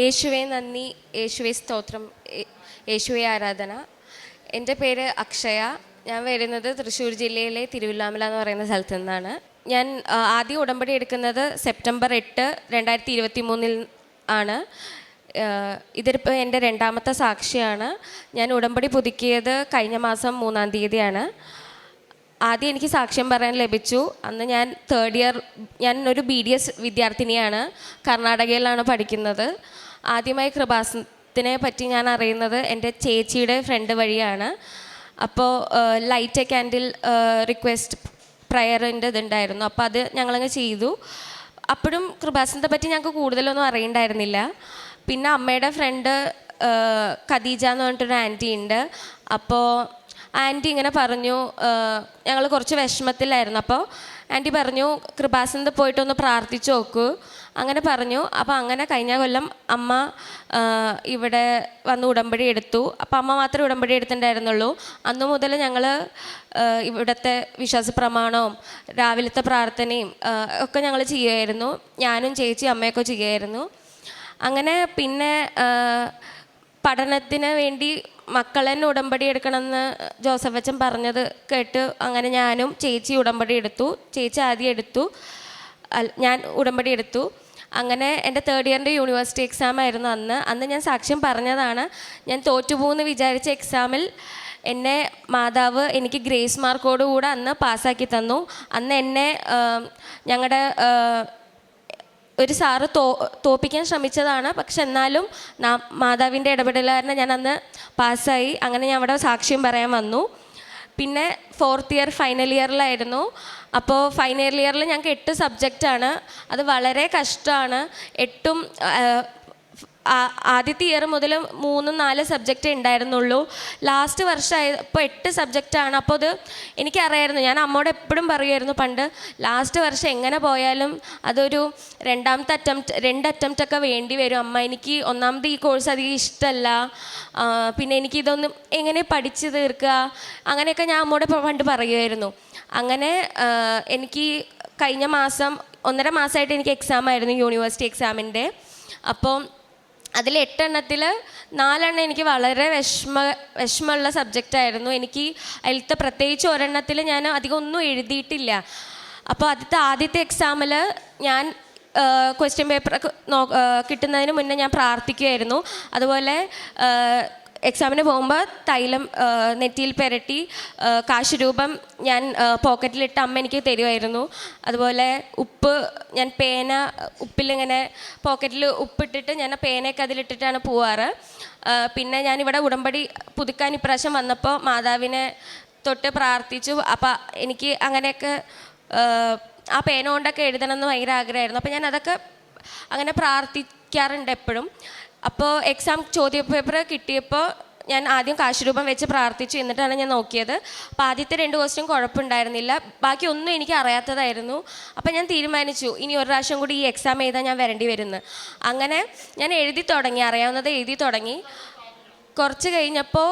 യേശുവെ നന്ദി. യേശുവെ സ്തോത്രം. യേശുവെ ആരാധന. എന്റെ പേര് അക്ഷയ. ഞാൻ വരുന്നത് തൃശ്ശൂർ ജില്ലയിലെ തിരുവില്ലാമല എന്ന് പറയുന്ന സ്ഥലത്തു നിന്നാണ്. ഞാൻ ആദ്യം ഉടമ്പടി എടുക്കുന്നത് സെപ്റ്റംബർ എട്ട് രണ്ടായിരത്തി ഇരുപത്തി മൂന്നിൽ ആണ് ഇതിപ്പോൾ എന്റെ രണ്ടാമത്തെ സാക്ഷിയാണ്. ഞാൻ ഉടമ്പടി പുതുക്കിയത് കഴിഞ്ഞ മാസം മൂന്നാം തീയതിയാണ്. ആദ്യം എനിക്ക് സാക്ഷ്യം പറയാൻ ലഭിച്ചു. അന്ന് ഞാൻ തേർഡ് ഇയർ ഞാൻ ഒരു ബി ഡി എസ് വിദ്യാർത്ഥിനിയാണ്. കർണാടകയിലാണ് പഠിക്കുന്നത്. ആദ്യമായി കൃപാസനത്തിനെ പറ്റി ഞാൻ അറിയുന്നത് എന്റെ ചേച്ചിയുടെ ഫ്രണ്ട് വഴിയാണ്. അപ്പോൾ ലൈറ്റ് എ ക്യാൻഡിൽ റിക്വസ്റ്റ് പ്രയറിന്റെ ഇതുണ്ടായിരുന്നു. അപ്പോൾ അത് ഞങ്ങളങ്ങ് ചെയ്തു. അപ്പോഴും കൃപാസനത്തെ പറ്റി ഞങ്ങൾക്ക് കൂടുതലൊന്നും അറിയണ്ടായിരുന്നില്ല. പിന്നെ അമ്മയുടെ ഫ്രണ്ട് ഖദീജ എന്ന് പറഞ്ഞിട്ടൊരു ആന്റി ഉണ്ട്. അപ്പോൾ ആന്റി ഇങ്ങനെ പറഞ്ഞു ഞങ്ങൾ കുറച്ച് വിഷമത്തിലായിരുന്നു. അപ്പോൾ ആന്റി പറഞ്ഞു കൃപാസനത്ത് പോയിട്ടൊന്ന് പ്രാർത്ഥിച്ചു നോക്കൂ. അങ്ങനെ പറഞ്ഞു. അപ്പോൾ അങ്ങനെ കഴിഞ്ഞ കൊല്ലം അമ്മ ഇവിടെ വന്ന് ഉടമ്പടി എടുത്തു. അപ്പോൾ അമ്മ മാത്രമേ ഉടമ്പടി എടുത്തിട്ടുണ്ടായിരുന്നുള്ളൂ. അന്നു മുതൽ ഞങ്ങൾ ഇവിടുത്തെ വിശ്വാസ പ്രമാണവും രാവിലത്തെ പ്രാർത്ഥനയും ഒക്കെ ഞങ്ങൾ ചെയ്യുമായിരുന്നു ഞാനും ചേച്ചി അമ്മയൊക്കെ ചെയ്യുമായിരുന്നു അങ്ങനെ പിന്നെ പഠനത്തിന് വേണ്ടി മക്കളെന്നെ ഉടമ്പടി എടുക്കണമെന്ന് ജോസഫ് അച്ഛൻ പറഞ്ഞത് കേട്ട് അങ്ങനെ ഞാനും ചേച്ചി ഉടമ്പടി എടുത്തു. ചേച്ചി ആദ്യം എടുത്തു. ഞാൻ ഉടമ്പടി എടുത്തു. അങ്ങനെ എന്റെ തേർഡ് ഇയറിന്റെ യൂണിവേഴ്സിറ്റി എക്സാം ആയിരുന്നു അന്ന്. അന്ന് ഞാൻ സാക്ഷ്യം പറഞ്ഞതാണ് ഞാൻ തോറ്റുപോകുമെന്ന് വിചാരിച്ച എക്സാമിൽ എന്നെ മാതാവ് എനിക്ക് ഗ്രേസ് മാർക്കോടുകൂടെ അന്ന് പാസ്സാക്കി തന്നു. അന്ന് എന്നെ ഞങ്ങളുടെ ഒരു സാറ് തോ തോപ്പിക്കാൻ ശ്രമിച്ചതാണ്. പക്ഷെ എന്നാലും മാതാവിന്റെ കാരണം ഞാൻ അന്ന് പാസ്സായി. അങ്ങനെ ഞാൻ അവിടെ സാക്ഷ്യം പറയാൻ വന്നു. പിന്നെ ഫോർത്ത് ഇയർ ഫൈനൽ ഇയറിലായിരുന്നു അപ്പോൾ ഫൈനൽ ഇയറിൽ ഞങ്ങൾക്ക് എട്ട് സബ്ജക്റ്റാണ് അത് വളരെ കഷ്ടമാണ് എട്ടും ആദ്യത്തെ ഇയർ മുതൽ മൂന്നും നാല് സബ്ജക്റ്റ് ഉണ്ടായിരുന്നുള്ളൂ. ലാസ്റ്റ് വർഷമായപ്പോൾ എട്ട് സബ്ജക്റ്റാണ് അപ്പോൾ അത് എനിക്കറിയായിരുന്നു. ഞാൻ അമ്മോട് എപ്പോഴും പറയുമായിരുന്നു പണ്ട് ലാസ്റ്റ് വർഷം എങ്ങനെ പോയാലും അതൊരു രണ്ടാമത്തെ അറ്റംപ്റ്റ് രണ്ട് അറ്റംപ്റ്റ് ഒക്കെ വേണ്ടി വരും. അമ്മ എനിക്ക് ഒന്നാമത് ഈ കോഴ്സ് അധികം ഇഷ്ടമല്ല പിന്നെ എനിക്കിതൊന്നും എങ്ങനെ പഠിച്ചു തീർക്കുക? അങ്ങനെയൊക്കെ ഞാൻ അമ്മോട് പണ്ട് പറയുമായിരുന്നു. അങ്ങനെ എനിക്ക് കഴിഞ്ഞ മാസം ഒന്നര മാസമായിട്ട് എനിക്ക് എക്സാം ആയിരുന്നു യൂണിവേഴ്സിറ്റി എക്സാമിന്റെ അപ്പോൾ അതിൽ എട്ടെണ്ണത്തിൽ നാലെണ്ണം എനിക്ക് വളരെ വിഷമ വിഷമമുള്ള സബ്ജക്റ്റായിരുന്നു എനിക്ക് അതിലത്തെ പ്രത്യേകിച്ച് ഒരെണ്ണത്തിൽ ഞാൻ അധികം ഒന്നും എഴുതിയിട്ടില്ല. അപ്പോൾ ആദ്യത്തെ ആദ്യത്തെ എക്സാമിൽ ഞാൻ ക്വസ്റ്റ്യൻ പേപ്പർ കിട്ടുന്നതിന് മുന്നേ ഞാൻ പ്രാർത്ഥിക്കുമായിരുന്നു അതുപോലെ എക്സാമിന് പോകുമ്പോൾ തൈലം നെറ്റിയിൽ പെരട്ടി കാശ് രൂപം ഞാൻ പോക്കറ്റിലിട്ട് അമ്മ എനിക്ക് തരുമായിരുന്നു അതുപോലെ ഉപ്പ് ഞാൻ പേന ഉപ്പിലിങ്ങനെ പോക്കറ്റിൽ ഉപ്പിട്ടിട്ട് ഞാൻ പേനയൊക്കെ അതിലിട്ടിട്ടാണ് പോവാറ്. പിന്നെ ഞാനിവിടെ ഉടമ്പടി പുതുക്കാൻ ഇപ്രാവശ്യം വന്നപ്പോൾ മാതാവിനെ തൊട്ട് പ്രാർത്ഥിച്ചു. അപ്പം എനിക്ക് അങ്ങനെയൊക്കെ ആ പേന കൊണ്ടൊക്കെ എഴുതണമെന്ന് ഭയങ്കര ആഗ്രഹമായിരുന്നു. അപ്പോൾ ഞാൻ അതൊക്കെ അങ്ങനെ പ്രാർത്ഥിക്കാറുണ്ട് എപ്പോഴും. അപ്പോൾ എക്സാം ചോദ്യ പേപ്പർ കിട്ടിയപ്പോൾ ഞാൻ ആദ്യം കാശുരൂപം വെച്ച് പ്രാർത്ഥിച്ചു എന്നിട്ടാണ് ഞാൻ നോക്കിയത്. അപ്പോൾ ആദ്യത്തെ രണ്ട് ക്വസ്റ്റ്യൻ കുഴപ്പമുണ്ടായിരുന്നില്ല. ബാക്കി ഒന്നും എനിക്ക് അറിയാത്തതായിരുന്നു. അപ്പോൾ ഞാൻ തീരുമാനിച്ചു ഇനി ഒരു പ്രാവശ്യം കൂടി ഈ എക്സാം എഴുതാൻ ഞാൻ വരേണ്ടി വരുന്നു. അങ്ങനെ ഞാൻ എഴുതി തുടങ്ങി അറിയാവുന്നത് എഴുതി തുടങ്ങി. കുറച്ച് കഴിഞ്ഞപ്പോൾ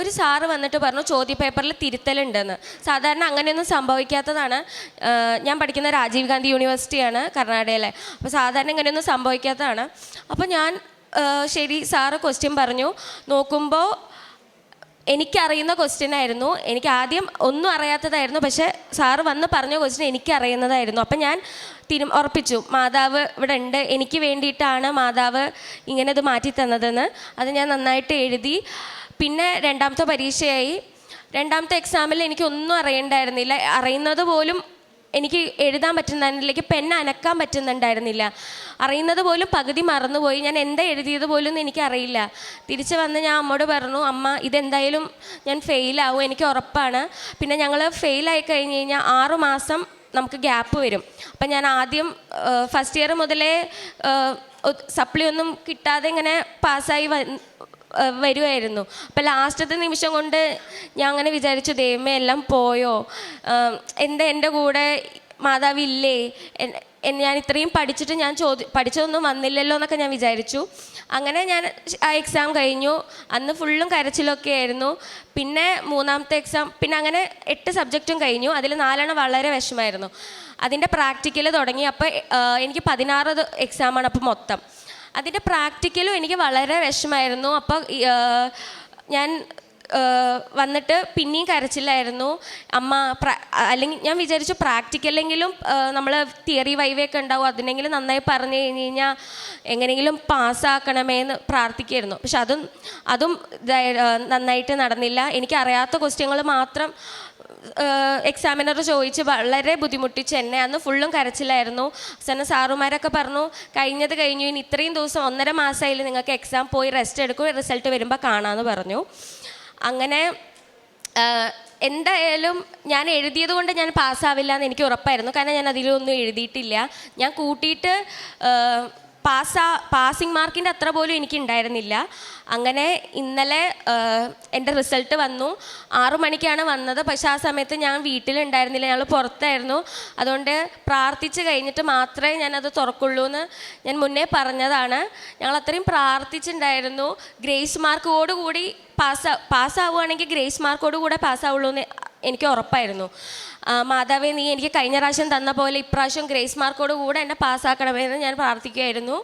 ഒരു സാറ് വന്നിട്ട് പറഞ്ഞു ചോദ്യ പേപ്പറിൽ തിരുത്തലുണ്ടെന്ന്. സാധാരണ അങ്ങനെയൊന്നും സംഭവിക്കാത്തതാണ്. ഞാൻ പഠിക്കുന്ന രാജീവ് ഗാന്ധി യൂണിവേഴ്സിറ്റിയാണ് കർണാടകയിലെ. അപ്പോൾ സാധാരണ ഇങ്ങനെയൊന്നും സംഭവിക്കാത്തതാണ്. അപ്പോൾ ഞാൻ ശരി സാറ് ക്വസ്റ്റ്യൻ പറഞ്ഞു. നോക്കുമ്പോൾ എനിക്കറിയുന്ന ക്വസ്റ്റ്യൻ ആയിരുന്നു. എനിക്ക് ആദ്യം ഒന്നും അറിയാത്തതായിരുന്നു. പക്ഷേ സാറ് വന്ന് പറഞ്ഞ ക്വസ്റ്റ്യൻ എനിക്കറിയുന്നതായിരുന്നു. അപ്പം ഞാൻ തിരു ഉറപ്പിച്ചു. മാതാവ് ഇവിടെ ഉണ്ട് എനിക്ക് വേണ്ടിയിട്ടാണ് മാതാവ് ഇങ്ങനെ ഇത് മാറ്റി തന്നതെന്ന് അത് ഞാൻ നന്നായിട്ട് എഴുതി. പിന്നെ രണ്ടാമത്തെ പരീക്ഷയായി. രണ്ടാമത്തെ എക്സാമിൽ എനിക്കൊന്നും അറിയണ്ടായിരുന്നില്ല. അറിയുന്നത് പോലും എനിക്ക് എഴുതാൻ പറ്റുന്നതിലേക്ക് പെൻ അനക്കാൻ പറ്റുന്നുണ്ടായിരുന്നില്ല. അറിയുന്നത് പോലും പകുതി മറന്നുപോയി. ഞാൻ എന്താ എഴുതിയത് പോലും എനിക്ക് അറിയില്ല തിരിച്ച് വന്ന് ഞാൻ അമ്മോട് പറഞ്ഞു അമ്മ ഇതെന്തായാലും ഞാൻ ഫെയിലാവും എനിക്ക് ഉറപ്പാണ്. പിന്നെ ഞങ്ങൾ ഫെയിലായി കഴിഞ്ഞ് കഴിഞ്ഞാൽ ആറ് മാസം നമുക്ക് ഗ്യാപ്പ് വരും. അപ്പം ഞാൻ ആദ്യം ഫസ്റ്റ് ഇയർ മുതലേ സപ്ലി ഒന്നും കിട്ടാതെ ഇങ്ങനെ പാസ്സായി വരുമായിരുന്നു അപ്പം ലാസ്റ്റത്തെ നിമിഷം കൊണ്ട് ഞാൻ അങ്ങനെ വിചാരിച്ചു ദൈവമേ എല്ലാം പോയോ? എന്താ എന്റെ കൂടെ മാതാവില്ലേ ഞാൻ ഇത്രയും പഠിച്ചിട്ട് ഞാൻ ചോദി പഠിച്ചതൊന്നും വന്നില്ലല്ലോ എന്നൊക്കെ ഞാൻ വിചാരിച്ചു. അങ്ങനെ ഞാൻ ആ എക്സാം കഴിഞ്ഞു. അന്ന് ഫുള്ളും കരച്ചിലൊക്കെ ആയിരുന്നു. പിന്നെ മൂന്നാമത്തെ എക്സാം പിന്നെ അങ്ങനെ എട്ട് സബ്ജക്റ്റും കഴിഞ്ഞു. അതിൽ നാലെണ്ണം വളരെ വിഷമായിരുന്നു അതിന്റെ പ്രാക്ടിക്കൽ തുടങ്ങി. അപ്പോൾ എനിക്ക് പതിനാറ് എക്സാമാണ് അപ്പോൾ മൊത്തം. അതിന്റെ പ്രാക്ടിക്കലും എനിക്ക് വളരെ വിഷമായിരുന്നു അപ്പോൾ ഞാൻ വന്നിട്ട് പിന്നെയും കരച്ചില്ലായിരുന്നു. അമ്മ അല്ലെങ്കിൽ ഞാൻ വിചാരിച്ചു പ്രാക്ടിക്കലെങ്കിലും നമ്മൾ തിയറി വൈവയൊക്കെ ഉണ്ടാവും. അതിനെങ്കിലും നന്നായി പറഞ്ഞു കഴിഞ്ഞ് കഴിഞ്ഞാൽ എങ്ങനെയെങ്കിലും പാസ്സാക്കണമേ എന്ന് പ്രാർത്ഥിക്കായിരുന്നു. പക്ഷെ അതും അതും നന്നായിട്ട് നടന്നില്ല. എനിക്കറിയാത്ത ക്വസ്റ്റ്യങ്ങൾ മാത്രം എക്സാമിനർ ചോദിച്ച് വളരെ ബുദ്ധിമുട്ടിച്ച് എന്നെ അന്ന് ഫുള്ളും കരച്ചിലായിരുന്നു. അവസാനം സാറുമാരൊക്കെ പറഞ്ഞു കഴിഞ്ഞത് കഴിഞ്ഞു ഇനി ഇത്രയും ദിവസം ഒന്നര മാസമായില്ല നിങ്ങൾക്ക് എക്സാം പോയി റെസ്റ്റ് എടുക്കും റിസൾട്ട് വരുമ്പോൾ കാണാമെന്ന് പറഞ്ഞു. അങ്ങനെ എന്തായാലും ഞാൻ എഴുതിയത് കൊണ്ട് ഞാൻ പാസ്സാവില്ല എന്ന് എനിക്ക് ഉറപ്പായിരുന്നു. കാരണം ഞാൻ അതിലൊന്നും എഴുതിയിട്ടില്ല. ഞാൻ കൂട്ടിയിട്ട് പാസ്സാ പാസിംഗ് മാർക്കിന്റെ അത്ര പോലും എനിക്ക് ഉണ്ടായിരുന്നില്ല അങ്ങനെ ഇന്നലെ എന്റെ റിസൾട്ട് വന്നു. ആറു മണിക്കാണ് വന്നത്. പക്ഷേ ആ സമയത്ത് ഞാൻ വീട്ടിലുണ്ടായിരുന്നില്ല. ഞങ്ങൾ പുറത്തായിരുന്നു. അതുകൊണ്ട് പ്രാർത്ഥിച്ച് കഴിഞ്ഞിട്ട് മാത്രമേ ഞാനത് തുറക്കുള്ളൂ എന്ന് ഞാൻ മുന്നേ പറഞ്ഞതാണ്. ഞങ്ങൾ അത്രയും പ്രാർത്ഥിച്ചിട്ടുണ്ടായിരുന്നു. ഗ്രേസ് മാർക്കോടുകൂടി പാസ് പാസ്സാവുകയാണെങ്കിൽ ഗ്രേസ് മാർക്കോട് കൂടെ പാസ്സാവുള്ളൂ എന്ന് എനിക്ക് ഉറപ്പായിരുന്നു. മാതാവേ നീ എനിക്ക് കഴിഞ്ഞ പ്രാവശ്യം തന്ന പോലെ ഇപ്രാവശ്യം ഗ്രേസ് മാർക്കോട് കൂടെ എന്നെ പാസ്സാക്കണമെന്ന് ഞാൻ പ്രാർത്ഥിക്കുകയായിരുന്നു.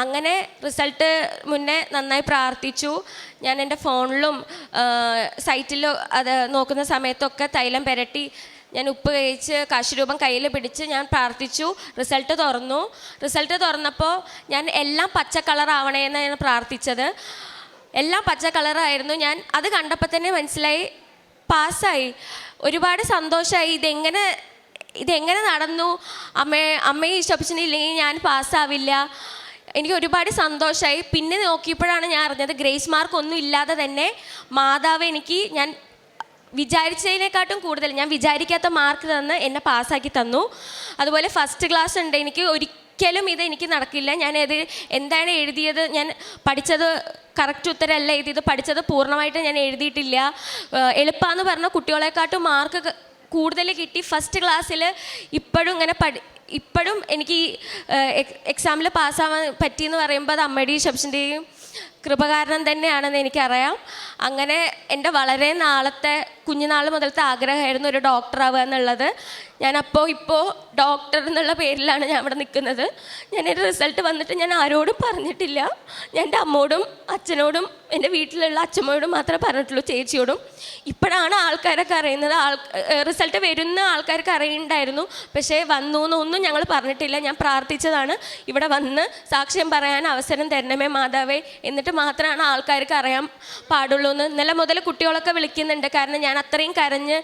അങ്ങനെ റിസൾട്ട് മുന്നേ നന്നായി പ്രാർത്ഥിച്ചു. ഞാൻ എന്റെ ഫോണിലും സൈറ്റിലും അത് നോക്കുന്ന സമയത്തൊക്കെ തൈലം പുരട്ടി ഞാൻ ഉപ്പ് കഴിച്ച് കാശുരൂപം കയ്യിൽ പിടിച്ച് ഞാൻ പ്രാർത്ഥിച്ചു. റിസൾട്ട് തുറന്നു. റിസൾട്ട് തുറന്നപ്പോൾ ഞാൻ എല്ലാം പച്ച കളർ ആവണേന്നാണ് പ്രാർത്ഥിച്ചത്. എല്ലാം പച്ച കളറായിരുന്നു. ഞാൻ അത് കണ്ടപ്പോൾ തന്നെ മനസ്സിലായി പാസ്സായി. ഒരുപാട് സന്തോഷമായി ഇതെങ്ങനെ ഇതെങ്ങനെ നടന്നു? അമ്മയെ അമ്മയെ ഇഷ്ടപ്പിച്ചിട്ടില്ലെങ്കിൽ ഞാൻ പാസ്സാവില്ല. എനിക്ക് ഒരുപാട് സന്തോഷമായി പിന്നെ നോക്കിയപ്പോഴാണ് ഞാൻ അറിഞ്ഞത് ഗ്രേസ് മാർക്ക് ഒന്നും ഇല്ലാതെ തന്നെ മാതാവ് എനിക്ക് ഞാൻ വിചാരിച്ചതിനെക്കാട്ടും കൂടുതൽ ഞാൻ വിചാരിക്കാത്ത മാർക്ക് തന്ന് എന്നെ പാസ്സാക്കി തന്നു. അതുപോലെ ഫസ്റ്റ് ക്ലാസ് ഉണ്ട് എനിക്ക് ഒരിക്കലും ഇത് എനിക്ക് നടക്കില്ല. ഞാൻ ഇത് എന്താണ് എഴുതിയത്? ഞാൻ പഠിച്ചത് കറക്റ്റ് ഉത്തരമല്ല എഴുതിയത് പഠിച്ചത് പൂർണമായിട്ട് ഞാൻ എഴുതിയിട്ടില്ല. എളുപ്പമെന്ന് പറഞ്ഞ കുട്ടികളെക്കാട്ടും മാർക്ക് കൂടുതൽ കിട്ടി ഫസ്റ്റ് ക്ലാസ്സിൽ ഇപ്പോഴും ഇങ്ങനെ പഠി ഇപ്പോഴും എനിക്ക് എക്സാമിൽ പാസ്സാവാൻ പറ്റിയെന്ന് പറയുമ്പോൾ അത് അമ്മയുടെയും ഷബ്സിന്റെയും കൃപ കാരണം തന്നെയാണെന്ന് എനിക്കറിയാം. അങ്ങനെ എന്റെ വളരെ നാളത്തെ കുഞ്ഞുനാൾ മുതലത്തെ ആഗ്രഹമായിരുന്നു ഒരു ഡോക്ടറാവുക എന്നുള്ളത്. ഞാൻ അപ്പോൾ ഇപ്പോൾ ഡോക്ടർ എന്നുള്ള പേരിലാണ് ഞാൻ ഇവിടെ നിൽക്കുന്നത്. ഞാൻ എന്റെ റിസൾട്ട് വന്നിട്ട് ഞാൻ ആരോടും പറഞ്ഞിട്ടില്ല. ഞാൻ എന്റെ അമ്മോടും അച്ഛനോടും എന്റെ വീട്ടിലുള്ള അച്ഛമ്മയോടും മാത്രമേ പറഞ്ഞിട്ടുള്ളൂ ചേച്ചിയോടും. ഇപ്പോഴാണ് ആൾക്കാരൊക്കെ അറിയുന്നത്. ആൾ റിസൾട്ട് വരുന്ന ആൾക്കാർക്ക് അറിയുന്നുണ്ടായിരുന്നു. പക്ഷേ വന്നു എന്നൊന്നും ഞങ്ങൾ പറഞ്ഞിട്ടില്ല. ഞാൻ പ്രാർത്ഥിച്ചതാണ്. ഇവിടെ വന്ന് സാക്ഷ്യം പറയാൻ അവസരം തരണമേ മാതാവേ. എന്നിട്ട് മാത്രമാണ് ആൾക്കാർക്ക് അറിയാൻ പാടുള്ളൂ എന്ന് ഇന്നലെ മുതൽ കുട്ടികളൊക്കെ വിളിക്കുന്നുണ്ട്. കാരണം ഞാൻ അത്രയും കരഞ്ഞ്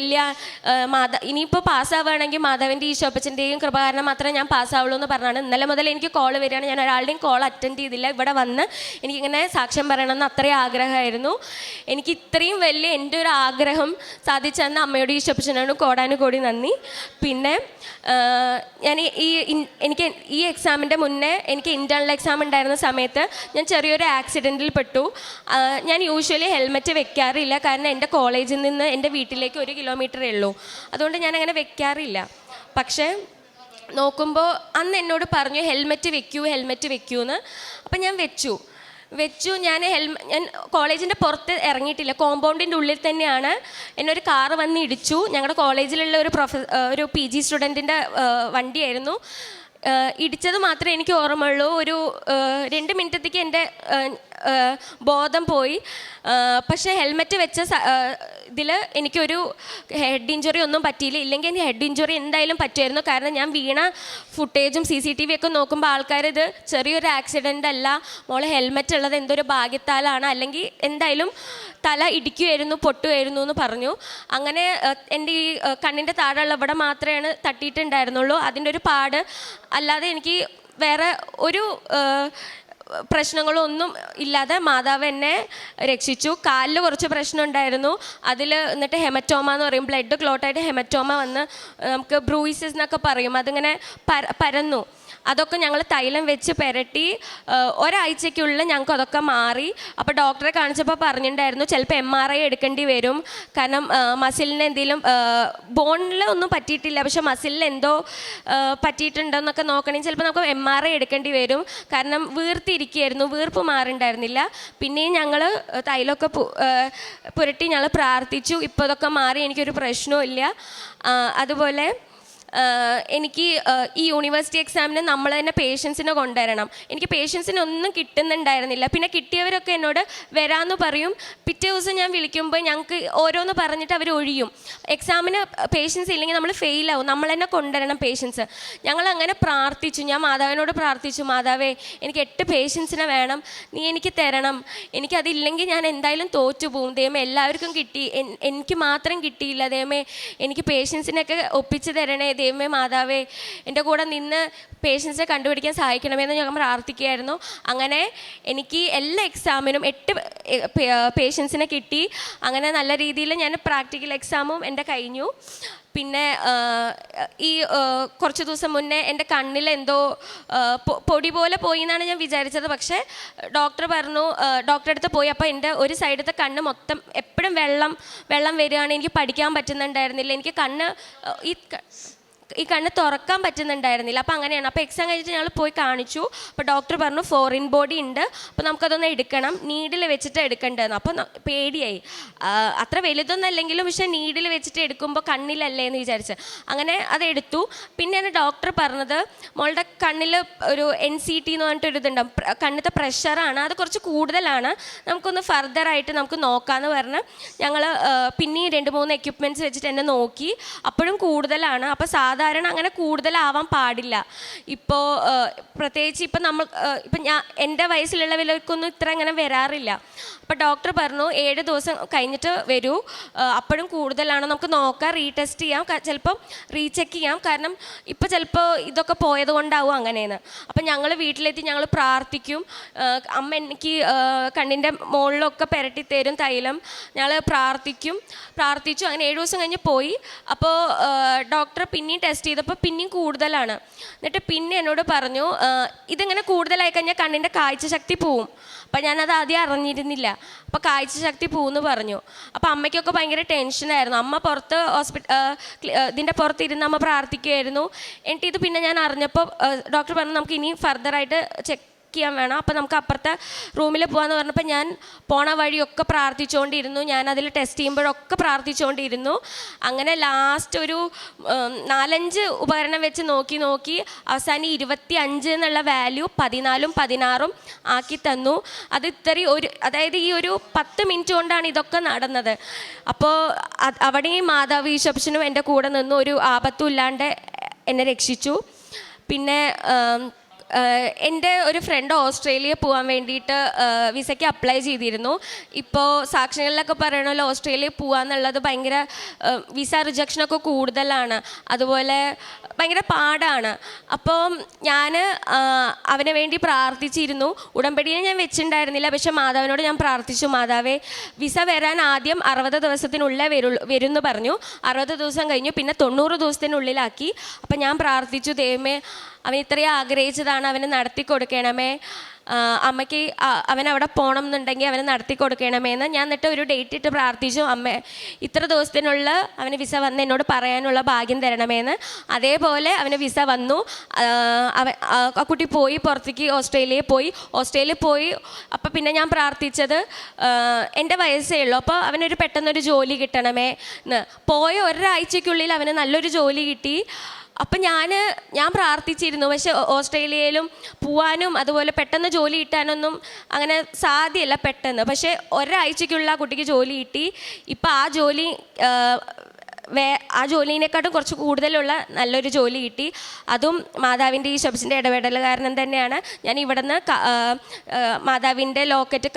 ഇല്ല മാതാ ഇനിയിപ്പോൾ പാസ്സാവുകയാണെങ്കിൽ മാധവന്റെ ഈശോപ്പച്ചന്റെയും കൃപ കാരണം മാത്രമേ ഞാൻ പാസ്സാവുള്ളൂ എന്ന് പറഞ്ഞാണ്. ഇന്നലെ മുതൽ എനിക്ക് കോൾ വരികയാണ്. ഞാൻ ഒരാളുടെയും കോൾ അറ്റൻഡ് ചെയ്തില്ല. ഇവിടെ വന്ന് എനിക്കിങ്ങനെ സാക്ഷ്യം പറയണമെന്ന് അത്രയും ആഗ്രഹമായിരുന്നു. എനിക്ക് ഇത്രയും വലിയ എന്റെ ഒരു ആഗ്രഹം സാധിച്ചെന്ന് അമ്മയോട് ഈശോപ്പച്ചനോട് കോടാനുകോടി നന്ദി. പിന്നെ ഞാൻ ഈ- എനിക്ക് ഈ എക്സാമിന്റെ മുന്നേ എനിക്ക് ഇന്റേർണൽ എക്സാം ഉണ്ടായിരുന്ന സമയത്ത് ഞാൻ ചെറിയൊരു ആക്സിഡന്റിൽ പെട്ടു. ഞാൻ യൂഷ്വലി ഹെൽമെറ്റ് വെക്കാറില്ല. കാരണം എന്റെ കോളേജിൽ നിന്ന് എന്റെ വീട്ടിലേക്ക് ഒരു കിലോമീറ്ററേ ഉള്ളൂ. അതുകൊണ്ട് ഞാൻ അങ്ങനെ വെക്കാറില്ല. പക്ഷേ നോക്കുമ്പോൾ അന്ന് എന്നോട് പറഞ്ഞു ഹെൽമെറ്റ് വെക്കൂ ഹെൽമെറ്റ് വെക്കൂ എന്ന് അപ്പം ഞാൻ വെച്ചു. വെച്ചു ഞാൻ ഹെൽമ ഞാൻ കോളേജിന്റെ പുറത്ത് ഇറങ്ങിയിട്ടില്ല. കോമ്പൗണ്ടിന്റെ ഉള്ളിൽ തന്നെയാണ് എന്നൊരു കാർ വന്ന് ഇടിച്ചു. ഞങ്ങളുടെ കോളേജിലുള്ള ഒരു പ്രൊഫ ഒരു പി ജി സ്റ്റുഡന്റിന്റെ വണ്ടിയായിരുന്നു. ഇടിച്ചത് മാത്രമേ എനിക്ക് ഓർമ്മയുള്ളൂ. ഒരു രണ്ട് മിനിറ്റത്തേക്ക് എന്റെ ബോധം പോയി. പക്ഷേ ഹെൽമെറ്റ് വെച്ച ഇതിൽ എനിക്കൊരു ഹെഡ് ഇഞ്ചുറി ഒന്നും പറ്റിയില്ല. ഇല്ലെങ്കിൽ എനിക്ക് ഹെഡ് ഇഞ്ചുറി എന്തായാലും പറ്റുമായിരുന്നു. കാരണം ഞാൻ വീണ ഫുട്ടേജും സി സി ടി വി ഒക്കെ നോക്കുമ്പോൾ ആൾക്കാർ ഇത് ചെറിയൊരു ആക്സിഡന്റ് അല്ല. മോളെ ഹെൽമെറ്റ് ഉള്ളത് എന്തൊരു ഭാഗ്യത്താലാണ്. അല്ലെങ്കിൽ എന്തായാലും തല ഇടിക്കുമായിരുന്നു പൊട്ടുമായിരുന്നു എന്ന് പറഞ്ഞു. അങ്ങനെ എന്റെ ഈ കണ്ണിന്റെ താഴെയുള്ള ഇവിടെ മാത്രമാണ് തട്ടിയിട്ടുണ്ടായിരുന്നുള്ളൂ. അതിന്റെ ഒരു പാട് അല്ലാതെ എനിക്ക് വേറെ ഒരു ഏഹ്, പ്രശ്നങ്ങളൊന്നും ഇല്ലാതെ മാതാവ് എന്നെ രക്ഷിച്ചു. കാലിൽ കുറച്ച് പ്രശ്നം ഉണ്ടായിരുന്നു അതിൽ എന്നിട്ട് ഹെമറ്റോമ എന്ന് പറയും. ബ്ലഡ് ക്ലോട്ടായിട്ട് ഹെമറ്റോമ വന്ന് നമുക്ക് ബ്രൂയിസസ് എന്നൊക്കെ പറയും. അതിങ്ങനെ പര പരന്നു. അതൊക്കെ ഞങ്ങൾ തൈലം വെച്ച് പെരട്ടി ഒരാഴ്ചയ്ക്കുള്ളിൽ ഞങ്ങൾക്ക് അതൊക്കെ മാറി. അപ്പോൾ ഡോക്ടറെ കാണിച്ചപ്പോൾ പറഞ്ഞിട്ടുണ്ടായിരുന്നു ചിലപ്പോൾ എം ആർ ഐ എടുക്കേണ്ടി വരും. കാരണം മസിലിന് എന്തെങ്കിലും ബോണിൽ ഒന്നും പറ്റിയിട്ടില്ല. പക്ഷെ മസിലിൽ എന്തോ പറ്റിയിട്ടുണ്ടോയെന്നൊക്കെ നോക്കണമെങ്കിൽ ചിലപ്പോൾ നമുക്ക് എം ആർ ഐ എടുക്കേണ്ടി വരും. കാരണം വീർത്തിരിക്കുകയായിരുന്നു വീർപ്പ് മാറിണ്ടായിരുന്നില്ല. പിന്നെയും ഞങ്ങൾ തൈലമൊക്കെ പുരട്ടി ഞങ്ങൾ പ്രാർത്ഥിച്ചു. ഇപ്പോൾ ഇതൊക്കെ മാറി എനിക്കൊരു പ്രശ്നവും ഇല്ല. അതുപോലെ എനിക്ക് ഈ യൂണിവേഴ്സിറ്റി എക്സാമിന് നമ്മൾ തന്നെ പേഷ്യൻസിനെ കൊണ്ടുവരണം. എനിക്ക് പേഷ്യൻസിനൊന്നും കിട്ടുന്നുണ്ടായിരുന്നില്ല. പിന്നെ കിട്ടിയവരൊക്കെ എന്നോട് വരാമെന്ന് പറയും. പിറ്റേ ദിവസം ഞാൻ വിളിക്കുമ്പോൾ ഞങ്ങൾക്ക് ഓരോന്ന് പറഞ്ഞിട്ട് അവർ ഒഴിയും. എക്സാമിന് പേഷ്യൻസ് ഇല്ലെങ്കിൽ നമ്മൾ ഫെയിലാവും നമ്മൾ തന്നെ കൊണ്ടുവരണം പേഷ്യൻസ് ഞങ്ങൾ അങ്ങനെ പ്രാർത്ഥിച്ചു. ഞാൻ മാതാവിനോട് പ്രാർത്ഥിച്ചു. മാതാവേ എനിക്ക് എട്ട് പേഷ്യൻസിനെ വേണം. നീ എനിക്ക് തരണം. എനിക്കതില്ലെങ്കിൽ ഞാൻ എന്തായാലും തോറ്റു പോകും ദൈവമേ എല്ലാവർക്കും കിട്ടി. എനിക്ക് മാത്രം കിട്ടിയില്ല. ദൈവമേ എനിക്ക് പേഷ്യൻസിനൊക്കെ ഒപ്പിച്ച് തരണേ. ദൈവമേ മാതാവേ എന്റെ കൂടെ നിന്ന് പേഷ്യൻസിനെ കണ്ടുപിടിക്കാൻ സഹായിക്കണമെന്ന് ഞങ്ങൾ പ്രാർത്ഥിക്കുകയായിരുന്നു. അങ്ങനെ എനിക്ക് എല്ലാ എക്സാമിനും എട്ട് പേഷ്യൻസിനെ കിട്ടി. അങ്ങനെ നല്ല രീതിയിൽ ഞാൻ പ്രാക്ടിക്കൽ എക്സാമും എന്റെ കഴിഞ്ഞു. പിന്നെ ഈ കുറച്ച് ദിവസം മുന്നേ എന്റെ കണ്ണിൽ എന്തോ പൊടി പോലെ പോയി എന്നാണ് ഞാൻ വിചാരിച്ചത്. പക്ഷേ ഡോക്ടർ പറഞ്ഞു ഡോക്ടറെ അടുത്ത് പോയി. അപ്പോൾ എന്റെ ഒരു സൈഡത്തെ കണ്ണ് മൊത്തം എപ്പോഴും വെള്ളം വെള്ളം വരികയാണ്. എനിക്ക് പഠിക്കാൻ പറ്റുന്നുണ്ടായിരുന്നില്ല. എനിക്ക് കണ്ണ് ഈ ഈ കണ്ണ് തുറക്കാൻ പറ്റുന്നുണ്ടായിരുന്നില്ല. അപ്പോൾ അങ്ങനെയാണ്. അപ്പോൾ എക്സാം കഴിഞ്ഞിട്ട് ഞങ്ങൾ പോയി കാണിച്ചു. അപ്പോൾ ഡോക്ടർ പറഞ്ഞു ഫോറിൻ ബോഡി ഉണ്ട്. അപ്പോൾ നമുക്കതൊന്ന് എടുക്കണം. നീഡിൽ വെച്ചിട്ട് എടുക്കേണ്ടതെന്ന്. അപ്പോൾ പേടിയായി. അത്ര വലുതൊന്നും അല്ലെങ്കിലും പക്ഷേ നീഡിൽ വെച്ചിട്ട് എടുക്കുമ്പോൾ കണ്ണിലല്ലേ എന്ന് വിചാരിച്ച്. അങ്ങനെ അതെടുത്തു പിന്നെയാണ് ഡോക്ടർ പറഞ്ഞത് മോളുടെ കണ്ണിൽ ഒരു എൻ സി ടി എന്ന് പറഞ്ഞിട്ടൊരു ഇതുണ്ടാവും. കണ്ണിലത്തെ പ്രഷറാണ് അത് കുറച്ച് കൂടുതലാണ്. നമുക്കൊന്ന് ഫർദറായിട്ട് നമുക്ക് നോക്കാമെന്ന് പറഞ്ഞ് ഞങ്ങൾ പിന്നെയും രണ്ട് മൂന്ന് എക്യുപ്മെന്റ്സ് വെച്ചിട്ട് എന്നെ നോക്കി. അപ്പോഴും കൂടുതലാണ്. അപ്പോൾ സാധാരണ അങ്ങനെ കൂടുതലാവാൻ പാടില്ല. ഇപ്പോൾ പ്രത്യേകിച്ച് ഇപ്പം നമ്മൾ ഇപ്പം ഞാൻ എന്റെ വയസ്സിലുള്ളവർക്കൊന്നും ഇത്ര അങ്ങനെ വരാറില്ല. അപ്പോൾ ഡോക്ടർ പറഞ്ഞു ഏഴ് ദിവസം കഴിഞ്ഞിട്ട് വരൂ. അപ്പോഴും കൂടുതലാണ് നമുക്ക് നോക്കാം റീടെസ്റ്റ് ചെയ്യാം. ചിലപ്പം റീചെക്ക് ചെയ്യാം. കാരണം ഇപ്പോൾ ചിലപ്പോൾ ഇതൊക്കെ പോയത് കൊണ്ടാവും അങ്ങനെയെന്ന്. അപ്പം ഞങ്ങൾ വീട്ടിലെത്തി ഞങ്ങൾ പ്രാർത്ഥിക്കും. അമ്മ എനിക്ക് കണ്ണിന്റെ മുകളിലൊക്കെ പുരട്ടി തരും തൈലം. ഞങ്ങൾ പ്രാർത്ഥിക്കും. പ്രാർത്ഥിച്ചു. അങ്ങനെ ഏഴ് ദിവസം കഴിഞ്ഞ് പോയി. അപ്പോൾ ഡോക്ടർ പിന്നെയും ടെസ്റ്റ് ചെയ്തപ്പോൾ പിന്നെയും കൂടുതലാണ്. എന്നിട്ട് പിന്നെ എന്നോട് പറഞ്ഞു ഇതിങ്ങനെ കൂടുതലായി കഴിഞ്ഞാൽ കണ്ണിന്റെ കാഴ്ചശക്തി പോവും. അപ്പം ഞാനത് ആദ്യം അറിഞ്ഞിരുന്നില്ല. അപ്പോൾ കാഴ്ചശക്തി പോവെന്ന് പറഞ്ഞു. അപ്പോൾ അമ്മയ്ക്കൊക്കെ ഭയങ്കര ടെൻഷനായിരുന്നു അമ്മ പുറത്ത് ഹോസ്പിറ്റൽ ഇതിന്റെ പുറത്ത് ഇരുന്ന് അമ്മ പ്രാർത്ഥിക്കുമായിരുന്നു എന്നിട്ട് ഇത് പിന്നെ ഞാൻ അറിഞ്ഞപ്പോൾ ഡോക്ടർ പറഞ്ഞു നമുക്ക് ഇനി ഫർദറായിട്ട് ചെക്ക് ചെയ്യാൻ വേണം. അപ്പോൾ നമുക്ക് അപ്പുറത്തെ റൂമിൽ പോകാമെന്ന് പറഞ്ഞപ്പോൾ ഞാൻ പോണ വഴിയൊക്കെ പ്രാർത്ഥിച്ചുകൊണ്ടിരുന്നു ഞാൻ അതിൽ ടെസ്റ്റ് ചെയ്യുമ്പോഴൊക്കെ പ്രാർത്ഥിച്ചുകൊണ്ടിരുന്നു അങ്ങനെ ലാസ്റ്റ് ഒരു നാലഞ്ച് ഉപകരണം വെച്ച് നോക്കി നോക്കി അവസാനം ഇരുപത്തി അഞ്ച് എന്നുള്ള വാല്യൂ പതിനാലും പതിനാറും ആക്കി തന്നു. അത് ഇത്രയും ഒരു അതായത് ഈ ഒരു പത്ത് മിനിറ്റ് കൊണ്ടാണ് ഇതൊക്കെ നടന്നത്. അപ്പോൾ അവിടെയും മാതാവ് ഈശോപ്ഷനും എന്റെ കൂടെ നിന്നു ഒരു ആപത്തും ഇല്ലാണ്ട് എന്നെ രക്ഷിച്ചു. പിന്നെ എന്റെ ഒരു ഫ്രണ്ട് ഓസ്ട്രേലിയ പോകാൻ വേണ്ടിയിട്ട് വിസയ്ക്ക് അപ്ലൈ ചെയ്തിരുന്നു. ഇപ്പോൾ സാക്ഷികളിലൊക്കെ പറയണമല്ലോ ഓസ്ട്രേലിയ പോകാന്നുള്ളത് ഭയങ്കര വിസ റിജക്ഷനൊക്കെ കൂടുതലാണ്. അതുപോലെ ഭയങ്കര പാടാണ്. അപ്പോൾ ഞാൻ അവന് വേണ്ടി പ്രാർത്ഥിച്ചിരുന്നു. ഉടമ്പടിയെ ഞാൻ വെച്ചിട്ടുണ്ടായിരുന്നില്ല. പക്ഷെ മാതാവിനോട് ഞാൻ പ്രാർത്ഥിച്ചു. മാതാവേ വിസ വരാൻ ആദ്യം അറുപത് ദിവസത്തിനുള്ളിൽ വരു വരുമെന്ന് പറഞ്ഞു. അറുപത് ദിവസം കഴിഞ്ഞു. പിന്നെ തൊണ്ണൂറ് ദിവസത്തിനുള്ളിലാക്കി. അപ്പം ഞാൻ പ്രാർത്ഥിച്ചു ദൈവമേ അവൻ ഇത്രയും ആഗ്രഹിച്ചതാണ് അവന് നടത്തി കൊടുക്കണമേ അമ്മയ്ക്ക് അവൻ അവിടെ പോകണം എന്നുണ്ടെങ്കിൽ അവനെ നടത്തി കൊടുക്കണമെന്ന് ഞാൻ എന്നിട്ട് ഒരു ഡേറ്റ് ഇട്ട് പ്രാർത്ഥിച്ചു. അമ്മ ഇത്ര ദിവസത്തിനുള്ള അവന് വിസ വന്ന് എന്നോട് പറയാനുള്ള ഭാഗ്യം തരണമെന്ന് അതേപോലെ അവന് വിസ വന്നു. അവൻ ആ കുട്ടി പോയി പുറത്തേക്ക് ഓസ്ട്രേലിയയിൽ പോയി. ഓസ്ട്രേലിയയിൽ പോയി. അപ്പം പിന്നെ ഞാൻ പ്രാർത്ഥിച്ചത് എന്റെ വയസ്സേ ഉള്ളൂ. അപ്പോൾ അവനൊരു പെട്ടെന്നൊരു ജോലി കിട്ടണമേ എന്ന്. പോയ ഒരാഴ്ചയ്ക്കുള്ളിൽ അവന് നല്ലൊരു ജോലി കിട്ടി. അപ്പം ഞാൻ ഞാൻ പ്രാർത്ഥിച്ചിരുന്നു. പക്ഷെ ഓസ്ട്രേലിയയിലും പോവാനും അതുപോലെ പെട്ടെന്ന് ജോലി കിട്ടാനൊന്നും അങ്ങനെ സാധ്യമല്ല പെട്ടെന്ന്. പക്ഷേ ഒരാഴ്ചയ്ക്കുള്ള കുട്ടിക്ക് ജോലി കിട്ടി. ഇപ്പം ആ ജോലി വേ ആ ജോലിനെക്കാട്ടും കുറച്ച് കൂടുതലുള്ള നല്ലൊരു ജോലി കിട്ടി. അതും മാതാവിന്റെ ഈ ശബ്സിന്റെ ഇടപെടൽ കാരണം തന്നെയാണ് ഞാൻ ഇവിടെ നിന്ന് മാതാവിന്റെ ലോക്കറ്റ്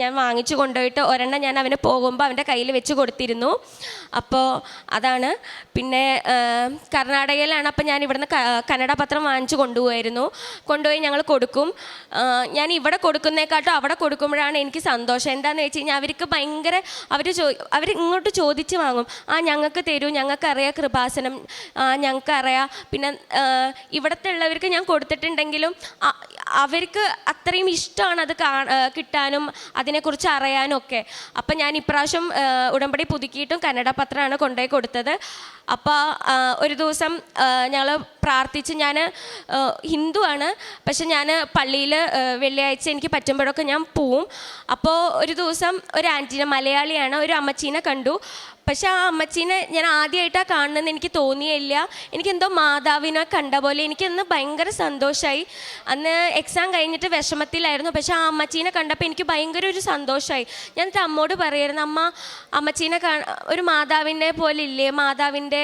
ഞാൻ വാങ്ങിച്ചു കൊണ്ടുപോയിട്ട് ഒരെണ്ണം ഞാൻ അവന് പോകുമ്പോൾ അവന്റെ കയ്യിൽ വെച്ച് കൊടുത്തിരുന്നു. അപ്പോൾ അതാണ്. പിന്നെ കർണാടകയിലാണ് അപ്പം ഞാൻ ഇവിടുന്ന് കന്നഡ പത്രം വാങ്ങിച്ചു കൊണ്ടുപോയിരുന്നു. കൊണ്ടുപോയി ഞങ്ങൾ കൊടുക്കും. ഞാൻ ഇവിടെ കൊടുക്കുന്നേക്കാട്ടും അവിടെ കൊടുക്കുമ്പോഴാണ് എനിക്ക് സന്തോഷം. എന്താണെന്ന് വെച്ച് കഴിഞ്ഞാൽ അവർക്ക് ഭയങ്കര അവർ ചോ അവർ ഇങ്ങോട്ട് ചോദിച്ച് വാങ്ങും. ആ ഞങ്ങൾക്ക് തരൂ ഞങ്ങൾക്കറിയാം കൃപാസനം ഞങ്ങൾക്കറിയാം. പിന്നെ ഇവിടുത്തെ ഉള്ളവർക്ക് ഞാൻ കൊടുത്തിട്ടുണ്ടെങ്കിലും അവർക്ക് അത്രയും ഇഷ്ടമാണ് അത് കിട്ടാനും അതിനെക്കുറിച്ച് അറിയാനും ഒക്കെ. അപ്പം ഞാൻ ഇപ്രാവശ്യം ഉടമ്പടി പുതുക്കിയിട്ടും കന്നഡ പത്രമാണ് കൊണ്ടുപോയി കൊടുത്തത്. അപ്പോൾ ഒരു ദിവസം ഞങ്ങൾ പ്രാർത്ഥിച്ച് ഞാൻ ഹിന്ദുവാണ് പക്ഷെ ഞാൻ പള്ളിയിൽ വെള്ളിയാഴ്ച എനിക്ക് പറ്റുമ്പോഴൊക്കെ ഞാൻ പോവും. അപ്പോൾ ഒരു ദിവസം ഒരു ആന്റീനെ മലയാളിയാണ് ഒരു അമ്മച്ചീനെ കണ്ടു. പക്ഷെ ആ അമ്മച്ചീനെ ഞാൻ ആദ്യമായിട്ടാണ് കാണുന്നതെന്ന് എനിക്ക് തോന്നിയില്ല. എനിക്കെന്തോ മാതാവിനെ കണ്ട പോലെ എനിക്കന്ന് ഭയങ്കര സന്തോഷമായി അന്ന് എക്സാം കഴിഞ്ഞിട്ട് വിഷമത്തിലായിരുന്നു. പക്ഷെ ആ അമ്മച്ചീനെ കണ്ടപ്പോൾ എനിക്ക് ഭയങ്കര ഒരു സന്തോഷമായി ഞാൻ എന്നിട്ട് അമ്മോട് പറയായിരുന്നു അമ്മ അമ്മച്ചീനെ ഒരു മാതാവിന്റെ പോലെ ഇല്ലേ? മാതാവിന്റെ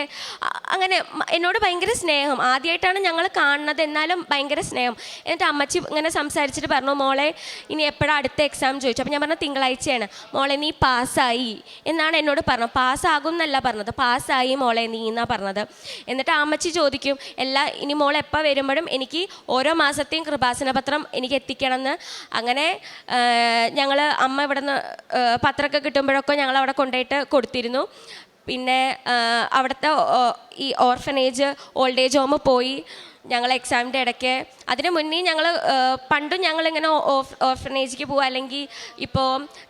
അങ്ങനെ എന്നോട് ഭയങ്കര സ്നേഹം. ആദ്യമായിട്ടാണ് ഞങ്ങൾ കാണുന്നത്. എന്നാലും ഭയങ്കര സ്നേഹം. എന്നിട്ട് അമ്മച്ചി ഇങ്ങനെ സംസാരിച്ചിട്ട് പറഞ്ഞു മോളെ ഇനി എപ്പോഴാണ് അടുത്ത എക്സാം ചോദിച്ചു. അപ്പോൾ ഞാൻ പറഞ്ഞ തിങ്കളാഴ്ചയാണ്. മോളെ നീ പാസ്സായി. എന്നാണ് എന്നോട് പറഞ്ഞത്. പാസ്സാകും എന്നല്ല പറഞ്ഞത്. പാസ്സായി മോളെ നീ എന്നാണ് പറഞ്ഞത്? എന്നിട്ട് അമ്മച്ചി ചോദിക്കും എല്ലാ ഇനി മോൾ എപ്പോൾ വരുമ്പോഴും എനിക്ക് ഓരോ മാസത്തെയും കൃപാസന പത്രം എനിക്ക് എത്തിക്കണമെന്ന് അങ്ങനെ ഞങ്ങൾ അമ്മ ഇവിടെ നിന്ന് പത്രമൊക്കെ കിട്ടുമ്പോഴൊക്കെ ഞങ്ങൾ അവിടെ കൊണ്ടുപോയിട്ട് കൊടുത്തിരുന്നു. പിന്നെ അവിടുത്തെ ഈ ഓർഫനേജ് ഓൾഡ് ഏജ് ഹോം പോയി ഞങ്ങൾ എക്സാമിന്റെ ഇടയ്ക്ക്. അതിന് മുന്നേ ഞങ്ങൾ പണ്ടും ഞങ്ങളിങ്ങനെ ഓഫ് ഓർഫനേജിക്ക് പോകുക അല്ലെങ്കിൽ ഇപ്പോൾ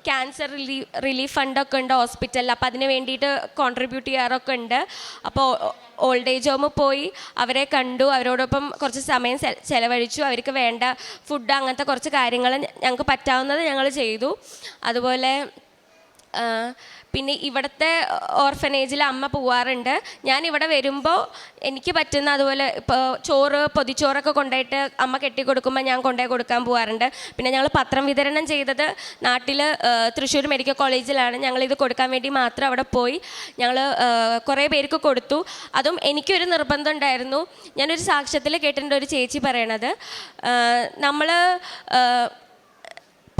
ക്യാൻസർ റിലീഫ് റിലീഫ് ഫണ്ടൊക്കെ ഉണ്ട് ഹോസ്പിറ്റലിൽ അപ്പോൾ അതിന് വേണ്ടിയിട്ട് കോൺട്രിബ്യൂട്ട് ചെയ്യാറൊക്കെ ഉണ്ട്. അപ്പോൾ ഓൾഡ് ഏജ് ഹോം പോയി അവരെ കണ്ടു. അവരോടൊപ്പം കുറച്ച് സമയം ചെലവഴിച്ചു. അവർക്ക് വേണ്ട ഫുഡ് അങ്ങനത്തെ കുറച്ച് കാര്യങ്ങൾ ഞങ്ങൾക്ക് പറ്റാവുന്നത് ഞങ്ങൾ ചെയ്തു. അതുപോലെ പിന്നെ ഇവിടുത്തെ ഓർഫനേജിൽ അമ്മ പോവാറുണ്ട്. ഞാൻ ഇവിടെ വരുമ്പോൾ എനിക്ക് പറ്റുന്ന അതുപോലെ ഇപ്പോൾ ചോറ് പൊതിച്ചോറൊക്കെ കൊണ്ടുപോയിട്ട് അമ്മ കെട്ടിക്കൊടുക്കുമ്പോൾ ഞാൻ കൊണ്ടുപോയി കൊടുക്കാൻ പോവാറുണ്ട്. പിന്നെ ഞങ്ങൾ പത്രം വിതരണം ചെയ്തത് നാട്ടിൽ തൃശ്ശൂർ മെഡിക്കൽ കോളേജിലാണ്. ഞങ്ങൾ ഇത് കൊടുക്കാൻ വേണ്ടി മാത്രം അവിടെ പോയി. ഞങ്ങൾ കുറേ പേർക്ക് കൊടുത്തു. അതും എനിക്കൊരു നിർബന്ധം ഉണ്ടായിരുന്നു. ഞാനൊരു സാക്ഷ്യത്തിൽ കേട്ടിട്ടുണ്ട് ഒരു ചേച്ചി പറയണത്. നമ്മൾ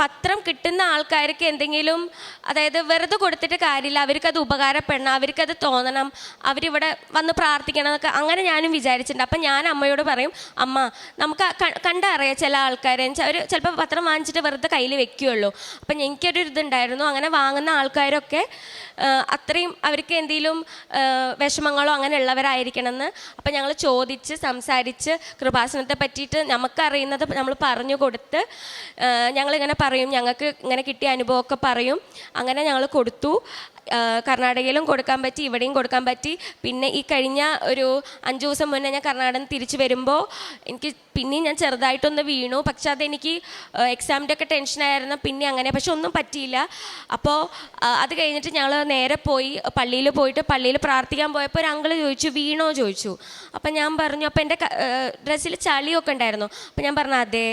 പത്രം കിട്ടുന്ന ആൾക്കാർക്ക് എന്തെങ്കിലും അതായത് വെറുതെ കൊടുത്തിട്ട് കാര്യമില്ല അവർക്കത് ഉപകാരപ്പെടണം അവർക്കത് തോന്നണം അവരിവിടെ വന്ന് പ്രാർത്ഥിക്കണം എന്നൊക്കെ അങ്ങനെ ഞാനും വിചാരിച്ചിട്ടുണ്ട്. അപ്പം ഞാൻ അമ്മയോട് പറയും അമ്മ നമുക്ക് കണ്ടറിയാം ചില ആൾക്കാരെ. അവർ ചിലപ്പോൾ പത്രം വാങ്ങിച്ചിട്ട് വെറുതെ കയ്യിൽ വെക്കുകയുള്ളൂ അപ്പം എനിക്കൊരു ഇതുണ്ടായിരുന്നു അങ്ങനെ വാങ്ങുന്ന ആൾക്കാരൊക്കെ അത്രയും അവർക്ക് എന്തെങ്കിലും വിഷമങ്ങളോ വിഷമങ്ങളോ അങ്ങനെയുള്ളവരായിരിക്കണമെന്ന് അപ്പം ഞങ്ങൾ ചോദിച്ച് സംസാരിച്ച് കൃപാസനത്തെ പറ്റിയിട്ട് നമുക്കറിയുന്നത് നമ്മൾ പറഞ്ഞു കൊടുത്ത് ഞങ്ങളിങ്ങനെ പറയും ഞങ്ങൾക്ക് ഇങ്ങനെ കിട്ടിയ അനുഭവമൊക്കെ പറയും. അങ്ങനെ ഞങ്ങൾ കൊടുത്തു. കർണാടകയിലും കൊടുക്കാൻ പറ്റി ഇവിടെയും കൊടുക്കാൻ പറ്റി. പിന്നെ ഈ കഴിഞ്ഞ ഒരു അഞ്ച് ദിവസം മുന്നേ ഞാൻ കർണാടകം തിരിച്ച് വരുമ്പോൾ എനിക്ക് പിന്നെയും ഞാൻ ചെറുതായിട്ടൊന്ന് വീണു. പക്ഷെ അതെനിക്ക് എക്സാമിന്റെ ഒക്കെ ടെൻഷനായിരുന്നു പിന്നെ അങ്ങനെ പക്ഷെ ഒന്നും പറ്റിയില്ല. അപ്പോൾ അത് കഴിഞ്ഞിട്ട് ഞങ്ങൾ നേരെ പോയി പള്ളിയിൽ പോയിട്ട് പള്ളിയിൽ പ്രാർത്ഥിക്കാൻ പോയപ്പോൾ ഒരു അങ്കിൾ ചോദിച്ചു വീണോ? ചോദിച്ചു. അപ്പം ഞാൻ പറഞ്ഞു അപ്പം എന്റെ ഡ്രസ്സിൽ ചളിയൊക്കെ ഉണ്ടായിരുന്നു. അപ്പം ഞാൻ പറഞ്ഞു അതെ.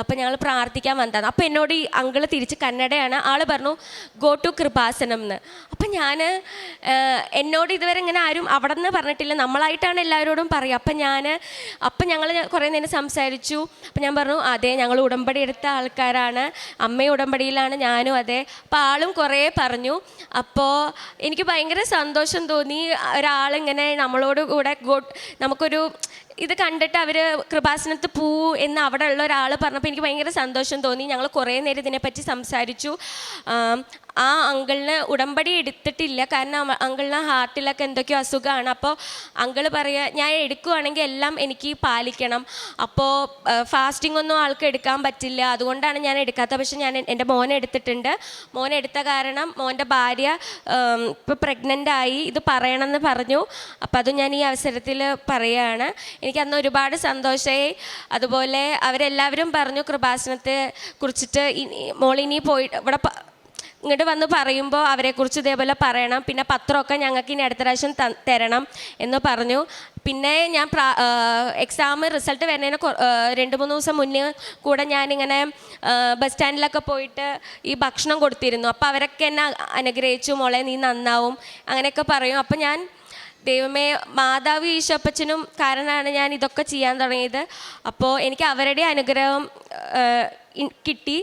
അപ്പം ഞങ്ങൾ പ്രാർത്ഥിക്കാൻ വന്നതാണ്. അപ്പം എന്നോട് ഈ അങ്കിൾ തിരിച്ച് കന്നഡയാണ്. ആൾ പറഞ്ഞു ഗോ ടു കൃപാസനം എന്ന് അപ്പം ഞാൻ എന്നോട് ഇതുവരെ ഇങ്ങനെ ആരും അവിടെ നിന്ന് പറഞ്ഞിട്ടില്ല. നമ്മളായിട്ടാണ് എല്ലാവരോടും പറയുക. അപ്പം ഞാൻ അപ്പം ഞങ്ങൾ കുറേ നേരം സംസാരിച്ചു. അപ്പം ഞാൻ പറഞ്ഞു അതെ ഞങ്ങൾ ഉടമ്പടി എടുത്ത ആൾക്കാരാണ്. അമ്മയും ഉടമ്പടിയിലാണ് ഞാനും അതെ. അപ്പം ആളും കുറേ പറഞ്ഞു. അപ്പോൾ എനിക്ക് ഭയങ്കര സന്തോഷം തോന്നി. ഒരാളിങ്ങനെ നമ്മളോട് കൂടെ ഗുഡ് നമുക്കൊരു ഇത് കണ്ടിട്ട് അവർ കൃപാസനത്ത് പൂ എന്ന് അവിടെ ഉള്ള ഒരാൾ പറഞ്ഞപ്പോൾ എനിക്ക് ഭയങ്കര സന്തോഷം തോന്നി. ഞങ്ങൾ കുറേ നേരം ഇതിനെപ്പറ്റി സംസാരിച്ചു. ആ അങ്കിളിന് ഉടമ്പടി എടുത്തിട്ടില്ല. കാരണം അങ്കിളിന് ഹാർട്ടിലൊക്കെ എന്തൊക്കെയോ അസുഖമാണ് അപ്പോൾ അങ്കിൾ പറയുക ഞാൻ എടുക്കുവാണെങ്കിൽ എല്ലാം എനിക്ക് പാലിക്കണം. അപ്പോൾ ഫാസ്റ്റിംഗ് ഒന്നും ആൾക്ക് എടുക്കാൻ പറ്റില്ല. അതുകൊണ്ടാണ് ഞാൻ എടുക്കാത്തത്. പക്ഷേ ഞാൻ എന്റെ മോനെ എടുത്തിട്ടുണ്ട്. മോനെ എടുത്ത കാരണം മോന്റെ ഭാര്യ ഇപ്പോൾ പ്രഗ്നന്റ് ആയി. ഇത് പറയണമെന്ന് പറഞ്ഞു. അപ്പോൾ അത് ഞാൻ ഈ അവസരത്തിൽ പറയുകയാണ് എനിക്ക് അന്ന് ഒരുപാട് സന്തോഷമായി അതുപോലെ അവരെല്ലാവരും പറഞ്ഞു കൃപാസനത്തെ കുറിച്ചിട്ട് ഇനി മോളിനി പോയി ഇവിടെ ഇങ്ങോട്ട് വന്ന് പറയുമ്പോൾ അവരെക്കുറിച്ച് ഇതേപോലെ പറയണം. പിന്നെ പത്രമൊക്കെ ഞങ്ങൾക്ക് ഇനി അടുത്ത പ്രാവശ്യം തരണം എന്ന് പറഞ്ഞു. പിന്നെ ഞാൻ എക്സാം റിസൾട്ട് വരുന്നതിന് രണ്ട് മൂന്ന് ദിവസം മുന്നേ കൂടെ ഞാനിങ്ങനെ ബസ് സ്റ്റാൻഡിലൊക്കെ പോയിട്ട് ഈ ഭക്ഷണം കൊടുത്തിരുന്നു. അപ്പോൾ അവരൊക്കെ എന്നെ അനുഗ്രഹിച്ചു. മോളെ നീ നന്നാവും. അങ്ങനെയൊക്കെ പറയും. അപ്പോൾ ഞാൻ ദൈവമേ മാതാവ് ഈശോപ്പച്ചനും കാരണമാണ് ഞാൻ ഇതൊക്കെ ചെയ്യാൻ തുടങ്ങിയത്. അപ്പോൾ എനിക്ക് അവരുടെ അനുഗ്രഹം കിട്ടി.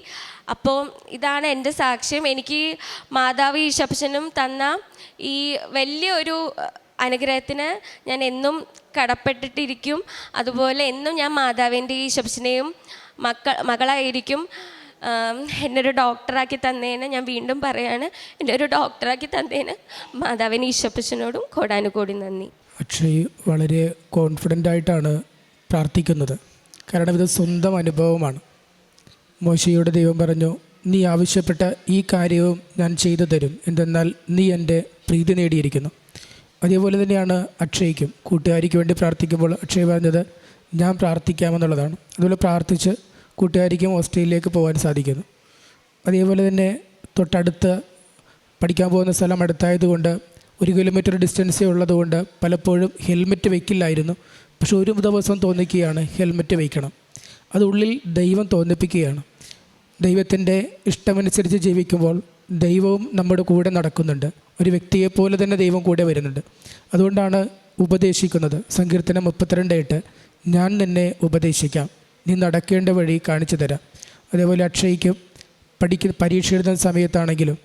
അപ്പോൾ ഇതാണ് എന്റെ സാക്ഷ്യം. എനിക്ക് മാതാവ് ഈശോപ്പച്ചനും തന്ന ഈ വലിയൊരു അനുഗ്രഹത്തിന് ഞാൻ എന്നും കടപ്പെട്ടിട്ടിരിക്കും. അതുപോലെ എന്നും ഞാൻ മാതാവിന്റെ ഈശോപ്പച്ചനെയും മക്ക മകളായിരിക്കും. ആം, എന്നെ ഒരു ഡോക്ടറാക്കി തന്നേനെ ഞാൻ വീണ്ടും പറയാണ്. എന്റെ ഒരു ഡോക്ടറാക്കി തന്നേന് മാതാവിന് ഈശപ്പച്ചനോടും കോടാനുകോടി നന്ദി. അക്ഷയ് വളരെ കോൺഫിഡന്റ് ആയിട്ടാണ് പ്രാർത്ഥിക്കുന്നത്. കാരണം ഇത് സ്വന്തം അനുഭവമാണ്. മോശയുടെ ദൈവം പറഞ്ഞു നീ ആവശ്യപ്പെട്ട ഈ കാര്യവും ഞാൻ ചെയ്തു തരും. എന്തെന്നാൽ നീ എന്റെ പ്രീതി നേടിയിരിക്കുന്നു. അതേപോലെ തന്നെയാണ് അക്ഷയ്ക്കും. കൂട്ടുകാരിക്ക് വേണ്ടി പ്രാർത്ഥിക്കുമ്പോൾ അക്ഷയ് പറഞ്ഞത് ഞാൻ പ്രാർത്ഥിക്കാമെന്നുള്ളതാണ്. അതുപോലെ പ്രാർത്ഥിച്ച് കൂട്ടുകാരിക്കും ഓസ്ട്രേലിയയിലേക്ക് പോകാൻ സാധിക്കുന്നു. അതേപോലെ തന്നെ തൊട്ടടുത്ത് പഠിക്കാൻ പോകുന്ന സ്ഥലം അടുത്തായതുകൊണ്ട് ഒരു കിലോമീറ്റർ ഡിസ്റ്റൻസേ ഉള്ളതുകൊണ്ട് പലപ്പോഴും ഹെൽമെറ്റ് വയ്ക്കില്ലായിരുന്നു പക്ഷെ ഒരു ദിവസം തോന്നിക്കുകയാണ് ഹെൽമെറ്റ് വയ്ക്കണം അത് ഉള്ളിൽ ദൈവം തോന്നിപ്പിക്കുകയാണ്. ദൈവത്തിന്റെ ഇഷ്ടമനുസരിച്ച് ജീവിക്കുമ്പോൾ ദൈവവും നമ്മുടെ കൂടെ നടക്കുന്നുണ്ട്. ഒരു വ്യക്തിയെപ്പോലെ തന്നെ ദൈവം കൂടെ വരുന്നുണ്ട്. അതുകൊണ്ടാണ് ഉപദേശിക്കുന്നത്. സങ്കീർത്തനം മുപ്പത്തിരണ്ട് എട്ട്. ഞാൻ നിന്നെ ഉപദേശിക്കാം. നീ നടക്കേണ്ട വഴി കാണിച്ചു തരാം. അതേപോലെ അക്ഷയ്ക്ക് പഠിക്കുന്ന പരീക്ഷ എഴുതുന്ന സമയത്താണെങ്കിലും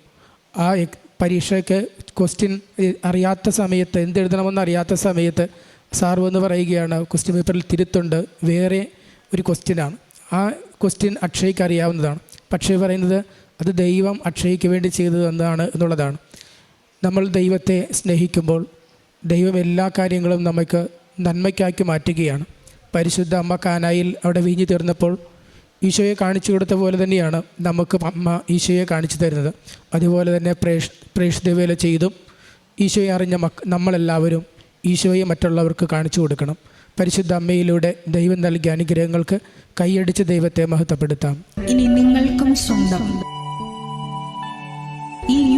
ആ പരീക്ഷയ്ക്ക് ക്വസ്റ്റ്യൻ അറിയാത്ത സമയത്ത് എന്തെഴുതണമെന്ന് അറിയാത്ത സമയത്ത് സാർ വന്ന് പറയുകയാണ് ക്വസ്റ്റ്യൻ പേപ്പറിൽ തിരുത്തുണ്ട്. വേറെ ഒരു ക്വസ്റ്റ്യനാണ് ആ ക്വസ്റ്റ്യൻ അക്ഷയ്ക്ക് അറിയാവുന്നതാണ്. പക്ഷേ പറയുന്നത് അത് ദൈവം അക്ഷയ്ക്ക് വേണ്ടി ചെയ്തു തന്നതാണ് എന്നുള്ളതാണ്. നമ്മൾ ദൈവത്തെ സ്നേഹിക്കുമ്പോൾ ദൈവം എല്ലാ കാര്യങ്ങളും നമുക്ക് നന്മയ്ക്കാക്കി മാറ്റുകയാണ്. പരിശുദ്ധ അമ്മ കാനായിൽ അവിടെ വീഞ്ഞു തീർന്നപ്പോൾ ഈശോയെ കാണിച്ചു കൊടുത്ത പോലെ തന്നെയാണ് നമുക്ക് അമ്മ ഈശോയെ കാണിച്ചു തരുന്നത്. അതുപോലെ തന്നെ പ്രേഷ് പ്രേക്ഷിതവേല ചെയ്തും ഈശോയെ അറിഞ്ഞ മക്ക നമ്മളെല്ലാവരും ഈശോയെ മറ്റുള്ളവർക്ക് കാണിച്ചു കൊടുക്കണം. പരിശുദ്ധ അമ്മയിലൂടെ ദൈവം നൽകിയ അനുഗ്രഹങ്ങൾക്ക് കൈയടിച്ച് ദൈവത്തെ മഹത്വപ്പെടുത്താം. ഇനി നിങ്ങൾക്കും സ്വന്തം. ഈ